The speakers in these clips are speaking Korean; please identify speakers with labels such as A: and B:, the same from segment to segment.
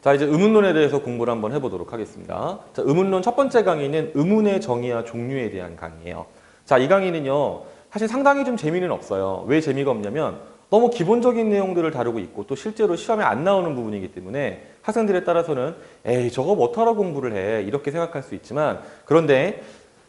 A: 자, 이제 의문론에 대해서 공부를 한번 해보도록 하겠습니다. 자, 의문론 첫 번째 강의는 의문의 정의와 종류에 대한 강의예요. 자, 이 강의는요, 사실 상당히 좀 재미는 없어요. 왜 재미가 없냐면 너무 기본적인 내용들을 다루고 있고 또 실제로 시험에 안 나오는 부분이기 때문에 학생들에 따라서는 에이, 저거 뭐하러 공부를 해. 이렇게 생각할 수 있지만 그런데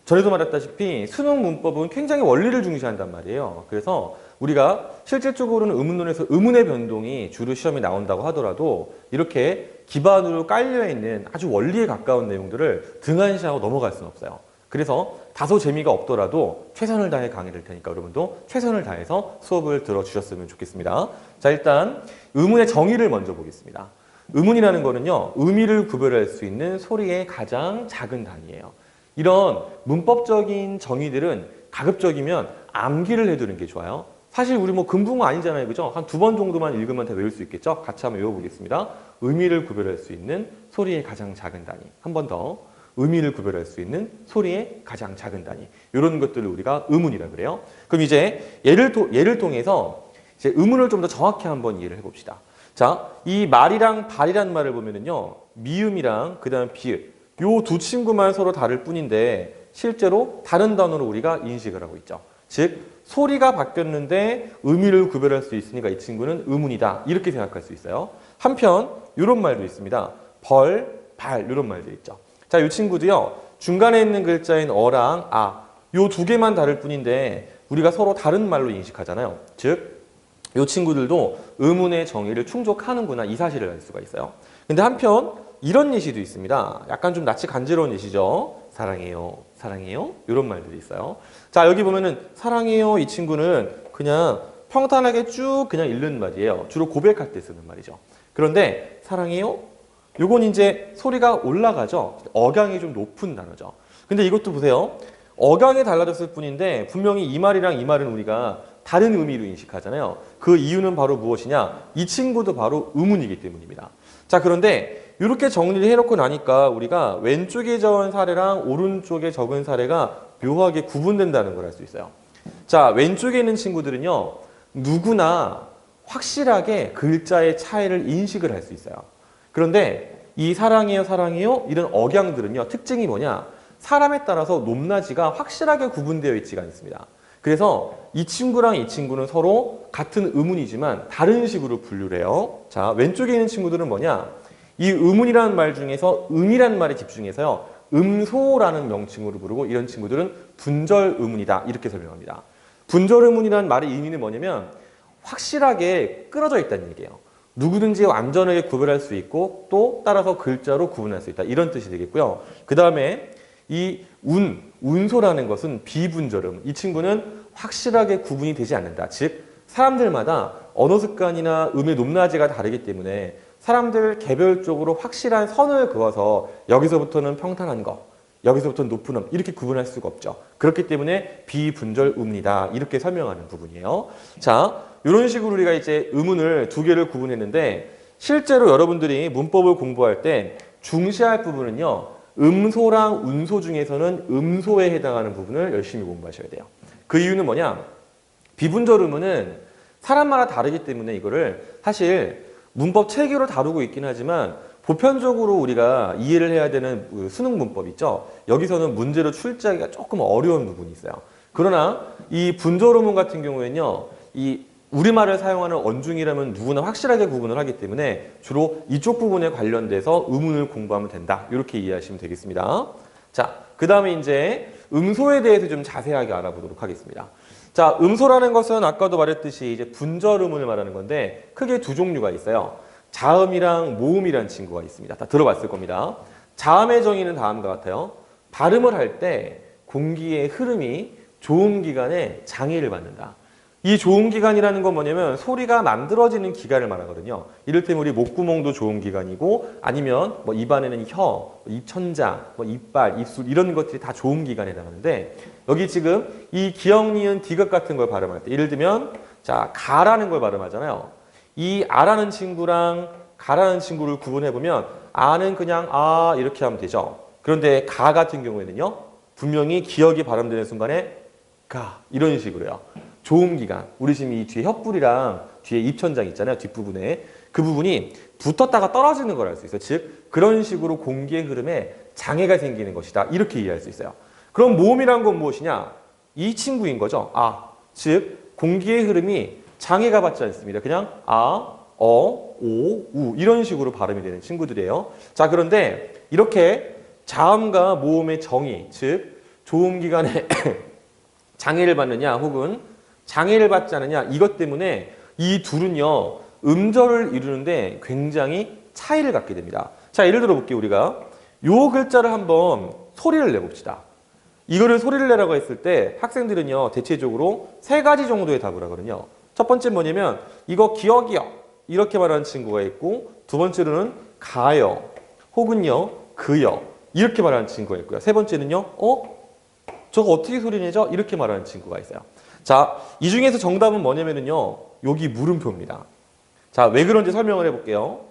A: 전에도 말했다시피 수능 문법은 굉장히 원리를 중시한단 말이에요. 그래서 우리가 실질적으로는 의문론에서 의문의 변동이 주로 시험에 나온다고 하더라도 이렇게 기반으로 깔려 있는 아주 원리에 가까운 내용들을 등한시하고 넘어갈 수는 없어요. 그래서 다소 재미가 없더라도 최선을 다해 강의를 테니까 여러분도 최선을 다해서 수업을 들어주셨으면 좋겠습니다. 자, 일단 의문의 정의를 먼저 보겠습니다. 의문이라는 거는요, 의미를 구별할 수 있는 소리의 가장 작은 단위예요. 이런 문법적인 정의들은 가급적이면 암기를 해두는 게 좋아요. 사실 우리 뭐 금붕어 아니잖아요. 그죠? 한 두 번 정도만 읽으면 다 외울 수 있겠죠? 같이 한번 외워보겠습니다. 의미를 구별할 수 있는 소리의 가장 작은 단위. 한 번 더. 의미를 구별할 수 있는 소리의 가장 작은 단위. 이런 것들을 우리가 의문이라 그래요. 그럼 이제 예를, 통- 예를 통해서 이제 의문을 좀 더 정확히 한번 이해를 해봅시다. 자, 이 말이랑 발이란 말을 보면은요, 미음이랑 그 다음 비읍, 요 두 친구만 서로 다를 뿐인데 실제로 다른 단어로 우리가 인식을 하고 있죠. 즉, 소리가 바뀌었는데 의미를 구별할 수 있으니까 이 친구는 의문이다. 이렇게 생각할 수 있어요. 한편, 이런 말도 있습니다. 벌, 발, 이런 말도 있죠. 자, 이 친구도요, 중간에 있는 글자인 어랑 아, 요 두 개만 다를 뿐인데 우리가 서로 다른 말로 인식하잖아요. 즉, 이 친구들도 의문의 정의를 충족하는구나 이 사실을 알 수가 있어요. 근데 한편 이런 예시도 있습니다. 약간 좀 낯이 간지러운 예시죠. 사랑해요, 사랑해요 이런 말들이 있어요. 자 여기 보면은 사랑해요 이 친구는 그냥 평탄하게 쭉 그냥 읽는 말이에요. 주로 고백할 때 쓰는 말이죠. 그런데 사랑해요 요건 이제 소리가 올라가죠. 억양이 좀 높은 단어죠. 근데 이것도 보세요. 억양이 달라졌을 뿐인데 분명히 이 말이랑 이 말은 우리가 다른 의미로 인식하잖아요. 그 이유는 바로 무엇이냐? 이 친구도 바로 의문이기 때문입니다. 자, 그런데 이렇게 정리를 해놓고 나니까 우리가 왼쪽에 적은 사례랑 오른쪽에 적은 사례가 묘하게 구분된다는 걸 알 수 있어요. 자, 왼쪽에 있는 친구들은요, 누구나 확실하게 글자의 차이를 인식을 할 수 있어요. 그런데 이 사랑해요, 사랑해요 이런 억양들은요 특징이 뭐냐? 사람에 따라서 높낮이가 확실하게 구분되어 있지가 않습니다. 그래서 이 친구랑 이 친구는 서로 같은 의문이지만 다른 식으로 분류를 해요. 자, 왼쪽에 있는 친구들은 뭐냐? 이 의문이라는 말 중에서 음이라는 말에 집중해서요. 음소라는 명칭으로 부르고 이런 친구들은 분절 의문이다. 이렇게 설명합니다. 분절 의문이라는 말의 의미는 뭐냐면 확실하게 끊어져 있다는 얘기예요. 누구든지 완전하게 구별할 수 있고 또 따라서 글자로 구분할 수 있다. 이런 뜻이 되겠고요. 그 다음에 이 운, 운소라는 것은 비분절음. 이 친구는 확실하게 구분이 되지 않는다. 즉, 사람들마다 언어 습관이나 음의 높낮이가 다르기 때문에 사람들 개별적으로 확실한 선을 그어서 여기서부터는 평탄한 거, 여기서부터는 높은 음 이렇게 구분할 수가 없죠. 그렇기 때문에 비분절 음이다 이렇게 설명하는 부분이에요. 자, 이런 식으로 우리가 이제 의문을 두 개를 구분했는데 실제로 여러분들이 문법을 공부할 때 중시할 부분은요. 음소랑 운소 중에서는 음소에 해당하는 부분을 열심히 공부하셔야 돼요. 그 이유는 뭐냐? 비분절 의문은 사람마다 다르기 때문에 이거를 사실 문법 체계로 다루고 있긴 하지만 보편적으로 우리가 이해를 해야 되는 그 수능 문법 있죠. 여기서는 문제로 출제하기가 조금 어려운 부분이 있어요. 그러나 이 분절 의문 같은 경우에는요. 이 우리말을 사용하는 언중이라면 누구나 확실하게 구분을 하기 때문에 주로 이쪽 부분에 관련돼서 의문을 공부하면 된다. 이렇게 이해하시면 되겠습니다. 자, 그 다음에 이제 음소에 대해서 좀 자세하게 알아보도록 하겠습니다. 자, 음소라는 것은 아까도 말했듯이 이제 분절 음을 말하는 건데 크게 두 종류가 있어요. 자음이랑 모음이라는 친구가 있습니다. 다 들어봤을 겁니다. 자음의 정의는 다음과 같아요. 발음을 할 때 공기의 흐름이 조음 기간에 장애를 받는다. 이 조음 기간이라는 건 뭐냐면 소리가 만들어지는 기간을 말하거든요. 이를테면 우리 목구멍도 조음 기간이고 아니면 뭐 입안에는 혀, 입천장, 뭐 이빨, 입술 이런 것들이 다 조음 기간에 해당하는데 여기 지금 이 기역, 니은, 디귿 같은 걸 발음할 때 예를 들면 자 가라는 걸 발음하잖아요. 이 아라는 친구랑 가라는 친구를 구분해 보면 아는 그냥 아 이렇게 하면 되죠. 그런데 가 같은 경우에는요 분명히 기억이 발음되는 순간에 가 이런 식으로요. 조음 기간 우리 지금 이 뒤에 혓불이랑 뒤에 입천장 있잖아요 뒷부분에 그 부분이 붙었다가 떨어지는 걸 알 수 있어요. 즉 그런 식으로 공기의 흐름에 장애가 생기는 것이다. 이렇게 이해할 수 있어요. 그럼 모음이란 건 무엇이냐? 이 친구인 거죠. 아, 즉 공기의 흐름이 장애가 받지 않습니다. 그냥 아, 어, 오, 우 이런 식으로 발음이 되는 친구들이에요. 자, 그런데 이렇게 자음과 모음의 정의, 즉 조음 기간에 장애를 받느냐 혹은 장애를 받지 않느냐 이것 때문에 이 둘은요 음절을 이루는데 굉장히 차이를 갖게 됩니다. 자 예를 들어 볼게요 우리가 요 글자를 한번 소리를 내봅시다. 이거를 소리를 내라고 했을 때 학생들은요 대체적으로 세 가지 정도의 답을 하거든요. 첫 번째 뭐냐면 이거 기억이요 이렇게 말하는 친구가 있고 두 번째로는 가요 혹은요 그요 이렇게 말하는 친구가 있고요. 세 번째는요 어 저거 어떻게 소리 내죠? 이렇게 말하는 친구가 있어요. 자, 이 중에서 정답은 뭐냐면요. 여기 물음표입니다. 자, 왜 그런지 설명을 해볼게요.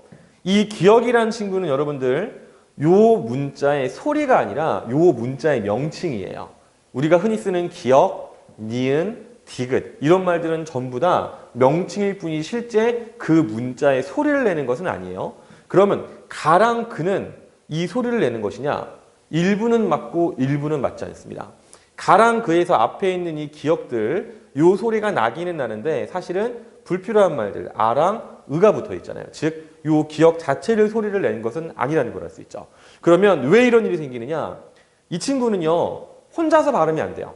A: 이 기억이라는 친구는 여러분들 요 문자의 소리가 아니라 요 문자의 명칭이에요. 우리가 흔히 쓰는 기억, 니은, 디귿 이런 말들은 전부 다 명칭일 뿐이 실제 그 문자의 소리를 내는 것은 아니에요. 그러면 가랑 그는 이 소리를 내는 것이냐? 일부는 맞고 일부는 맞지 않습니다. 가랑 그에서 앞에 있는 이 기억들 요 소리가 나기는 나는데 사실은 불필요한 말들 아랑 의가 붙어 있잖아요. 즉 요 기억 자체를 소리를 내는 것은 아니라는 걸 알 수 있죠. 그러면 왜 이런 일이 생기느냐? 이 친구는요 혼자서 발음이 안 돼요.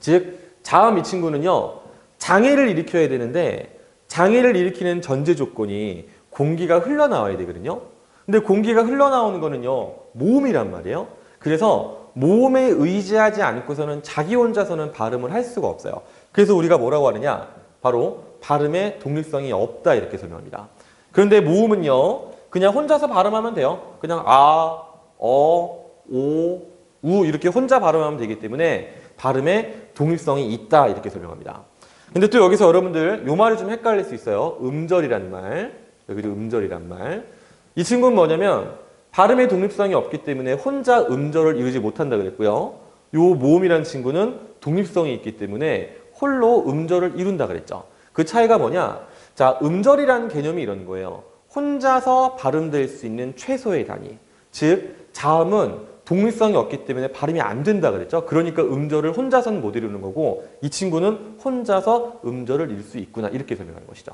A: 즉 자음 이 친구는요 장애를 일으켜야 되는데 장애를 일으키는 전제 조건이 공기가 흘러나와야 되거든요. 근데 공기가 흘러나오는 거는요 모음이란 말이에요. 그래서 모음에 의지하지 않고서는 자기 혼자서는 발음을 할 수가 없어요. 그래서 우리가 뭐라고 하느냐? 바로 발음의 독립성이 없다 이렇게 설명합니다. 그런데 모음은요, 그냥 혼자서 발음하면 돼요. 그냥 아, 어, 오, 우 이렇게 혼자 발음하면 되기 때문에 발음의 독립성이 있다 이렇게 설명합니다. 근데 또 여기서 여러분들 요 말을 좀 헷갈릴 수 있어요. 음절이란 말, 여기도 음절이란 말. 이 친구는 뭐냐면 발음의 독립성이 없기 때문에 혼자 음절을 이루지 못한다 그랬고요. 요 모음이라는 친구는 독립성이 있기 때문에 홀로 음절을 이룬다 그랬죠. 그 차이가 뭐냐? 자, 음절이라는 개념이 이런 거예요. 혼자서 발음될 수 있는 최소의 단위. 즉, 자음은 독립성이 없기 때문에 발음이 안 된다 그랬죠. 그러니까 음절을 혼자서는 못 이루는 거고 이 친구는 혼자서 음절을 이룰 수 있구나 이렇게 설명하는 것이죠.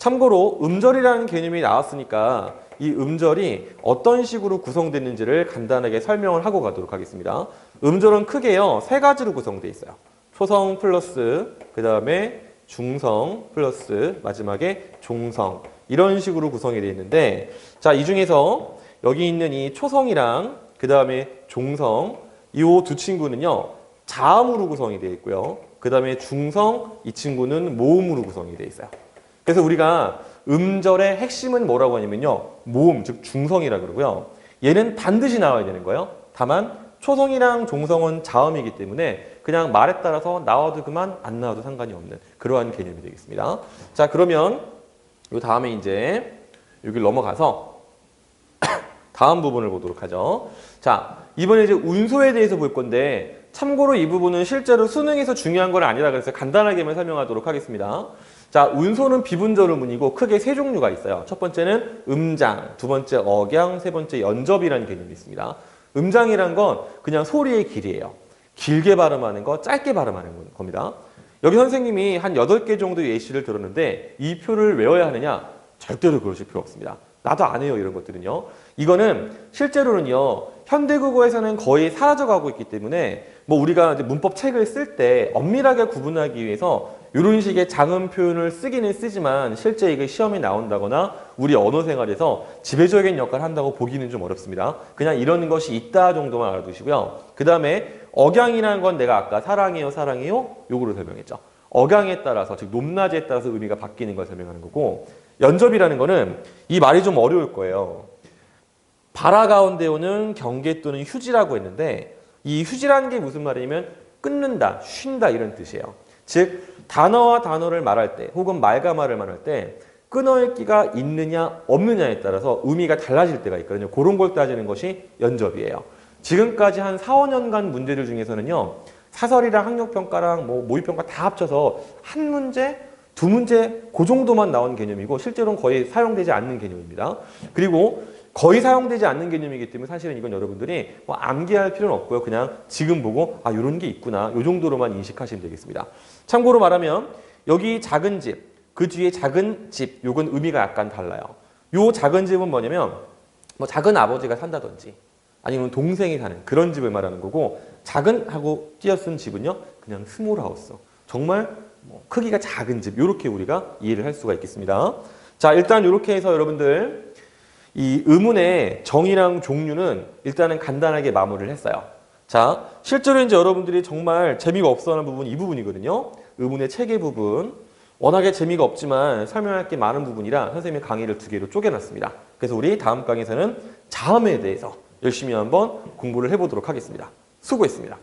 A: 참고로 음절이라는 개념이 나왔으니까 이 음절이 어떤 식으로 구성됐는지를 간단하게 설명을 하고 가도록 하겠습니다. 음절은 크게요 세 가지로 구성되어 있어요. 초성 플러스 그 다음에 중성 플러스 마지막에 종성 이런 식으로 구성이 되어 있는데 자 이 중에서 여기 있는 이 초성이랑 그 다음에 종성 이 두 친구는요 자음으로 구성이 되어 있고요. 그 다음에 중성 이 친구는 모음으로 구성이 되어 있어요. 그래서 우리가 음절의 핵심은 뭐라고 하냐면요. 모음, 즉 중성이라 그러고요. 얘는 반드시 나와야 되는 거예요. 다만 초성이랑 종성은 자음이기 때문에 그냥 말에 따라서 나와도 그만 안 나와도 상관이 없는 그러한 개념이 되겠습니다. 자, 그러면 요 다음에 이제 여기를 넘어가서 다음 부분을 보도록 하죠. 자, 이번에 이제 운소에 대해서 볼 건데 참고로 이 부분은 실제로 수능에서 중요한 건 아니라 그래서 간단하게만 설명하도록 하겠습니다. 자, 운소는 비분절 음운이고 크게 세 종류가 있어요. 첫 번째는 음장, 두 번째 억양, 세 번째 연접이라는 개념이 있습니다. 음장이란 건 그냥 소리의 길이에요. 길게 발음하는 거, 짧게 발음하는 겁니다. 여기 선생님이 한 8개 정도 예시를 들었는데 이 표를 외워야 하느냐? 절대로 그러실 필요 없습니다. 나도 안 해요, 이런 것들은요. 이거는 실제로는요, 현대국어에서는 거의 사라져가고 있기 때문에 뭐 우리가 문법 책을 쓸 때 엄밀하게 구분하기 위해서 이런 식의 장음 표현을 쓰기는 쓰지만 실제 이게 시험에 나온다거나 우리 언어 생활에서 지배적인 역할을 한다고 보기는 좀 어렵습니다. 그냥 이런 것이 있다 정도만 알아두시고요. 그 다음에 억양이라는 건 내가 아까 사랑해요, 사랑해요 요거로 설명했죠. 억양에 따라서 즉 높낮이에 따라서 의미가 바뀌는 걸 설명하는 거고 연접이라는 거는 이 말이 좀 어려울 거예요. 바라 가운데 오는 경계 또는 휴지라고 했는데 이 휴지라는 게 무슨 말이냐면 끊는다, 쉰다 이런 뜻이에요. 즉 단어와 단어를 말할 때 혹은 말과 말을 말할 때 끊어읽기가 있느냐 없느냐에 따라서 의미가 달라질 때가 있거든요. 그런 걸 따지는 것이 연접이에요. 지금까지 한 4, 5년간 문제들 중에서는요. 사설이랑 학력평가랑 뭐 모의평가 다 합쳐서 한 문제, 두 문제 그 정도만 나온 개념이고 실제로는 거의 사용되지 않는 개념입니다. 그리고 거의 사용되지 않는 개념이기 때문에 사실은 이건 여러분들이 뭐 암기할 필요는 없고요. 그냥 지금 보고 아 이런 게 있구나. 요 정도로만 인식하시면 되겠습니다. 참고로 말하면 여기 작은 집, 그 뒤에 작은 집, 요건 의미가 약간 달라요. 요 작은 집은 뭐냐면 뭐 작은 아버지가 산다든지 아니면 동생이 사는 그런 집을 말하는 거고 작은 하고 띄어쓴 집은요 그냥 스몰 하우스 정말 뭐 크기가 작은 집 이렇게 우리가 이해를 할 수가 있겠습니다. 자 일단 이렇게 해서 여러분들 이 의문의 정의랑 종류는 일단은 간단하게 마무리를 했어요. 자 실제로 이제 여러분들이 정말 재미가 없어 하는 부분이 이 부분이거든요. 의문의 체계 부분 워낙에 재미가 없지만 설명할 게 많은 부분이라 선생님이 강의를 두 개로 쪼개놨습니다. 그래서 우리 다음 강의에서는 자음에 대해서 열심히 한번 공부를 해보도록 하겠습니다. 수고했습니다.